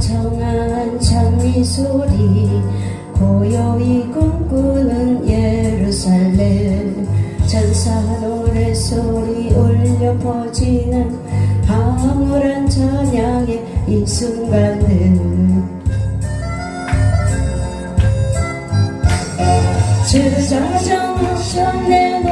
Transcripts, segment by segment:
청한 장미 소리 고요히 꿈꾸는 예루살렘. 전사 노래 소리 울려 퍼지는 황홀한 찬양의 이 순간은 주저장 오셨네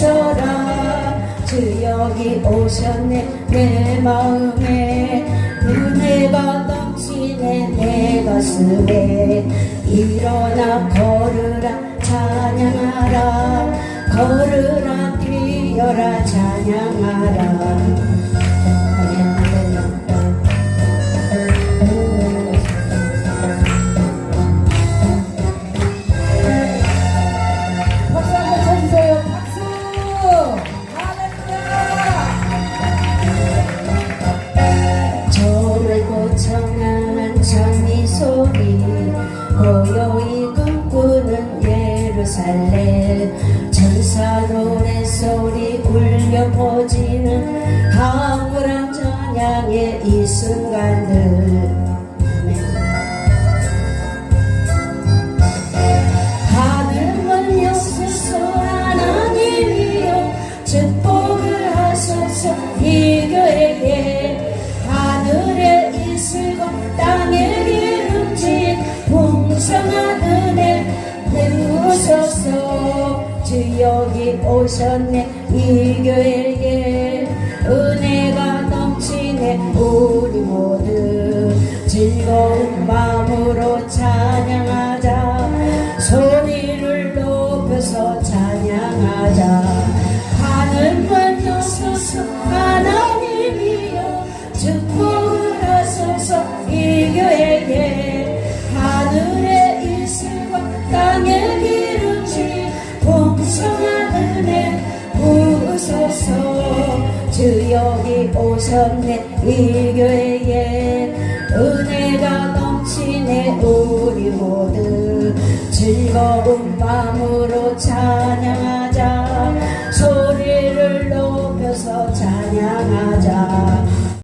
주무셔라. 주 여기 오셨네. 내 마음에 은혜가 넘치네 내 가슴에 일어나 걸으라 찬양하라. 걸으라 뛰어라 찬양하라 고요히 꿈꾸는 예루살렘 전사 노래소리 울려 퍼지는 황홀한 찬양의 이 순간들. 하늘만 여소서 하나님이여 축복을 하소서 이 교회에 하늘의 이슬과 땅 여기 오셨네. 이 교회에 은혜가 넘치네. 우리 모두 즐거운 마음으로 찬양하자. 소리를 높여서 찬양하자 부으소서. 주 여기 오셨네 이 교회에. 은혜가 넘치네 우리 모두. 즐거운 마음으로 찬양하자